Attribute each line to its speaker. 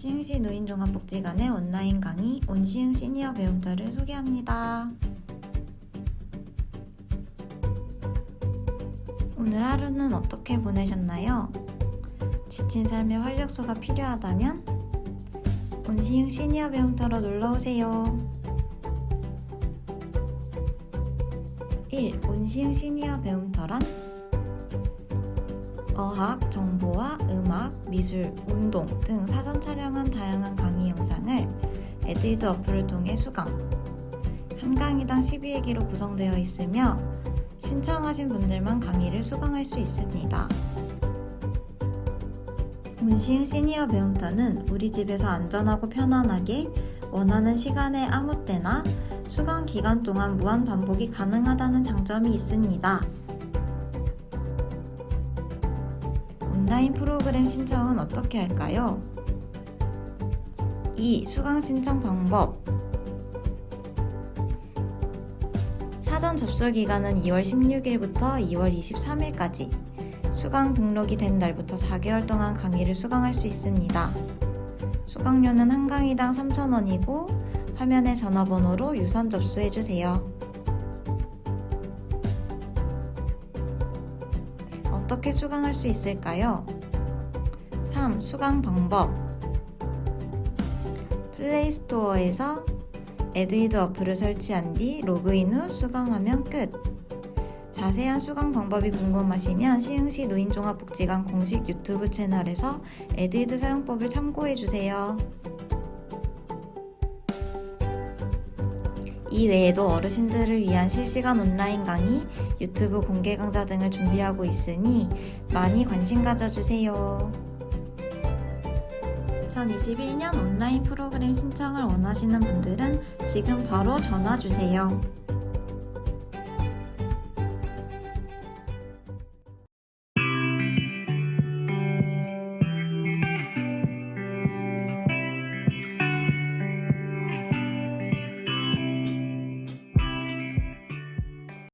Speaker 1: 시흥시 노인종합복지관의 온라인 강의 온시흥 시니어 배움터를 소개합니다. 오늘 하루는 어떻게 보내셨나요? 지친 삶의 활력소가 필요하다면 온시흥 시니어 배움터로 놀러오세요. 1. 온시흥 시니어 배움터란 어학, 정보와 음악, 미술, 운동 등 사전 촬영한 다양한 강의 영상을 에드이드 어플을 통해 수강. 한 강의당 12회기로 구성되어 있으며 신청하신 분들만 강의를 수강할 수 있습니다. 문시흥 시니어 배움터는 우리 집에서 안전하고 편안하게 원하는 시간에 아무 때나 수강 기간 동안 무한 반복이 가능하다는 장점이 있습니다. 온라인 프로그램 신청은 어떻게 할까요? 2. 수강 신청 방법 사전 접수 기간은 2월 16일부터 2월 23일까지 수강 등록이 된 날부터 4개월 동안 강의를 수강할 수 있습니다. 수강료는 한 강의당 3,000원이고 화면의 전화번호로 유선 접수해 주세요. 어떻게 수강할 수 있을까요? 3. 수강 방법 플레이스토어에서 에드이드 어플을 설치한 뒤 로그인 후 수강하면 끝. 자세한 수강 방법이 궁금하시면 시흥시 노인종합복지관 공식 유튜브 채널에서 에드이드 사용법을 참고해 주세요. 이 외에도 어르신들을 위한 실시간 온라인 강의, 유튜브 공개 강좌 등을 준비하고 있으니 많이 관심 가져주세요. 2021년 온라인 프로그램 신청을 원하시는 분들은 지금 바로 전화 주세요.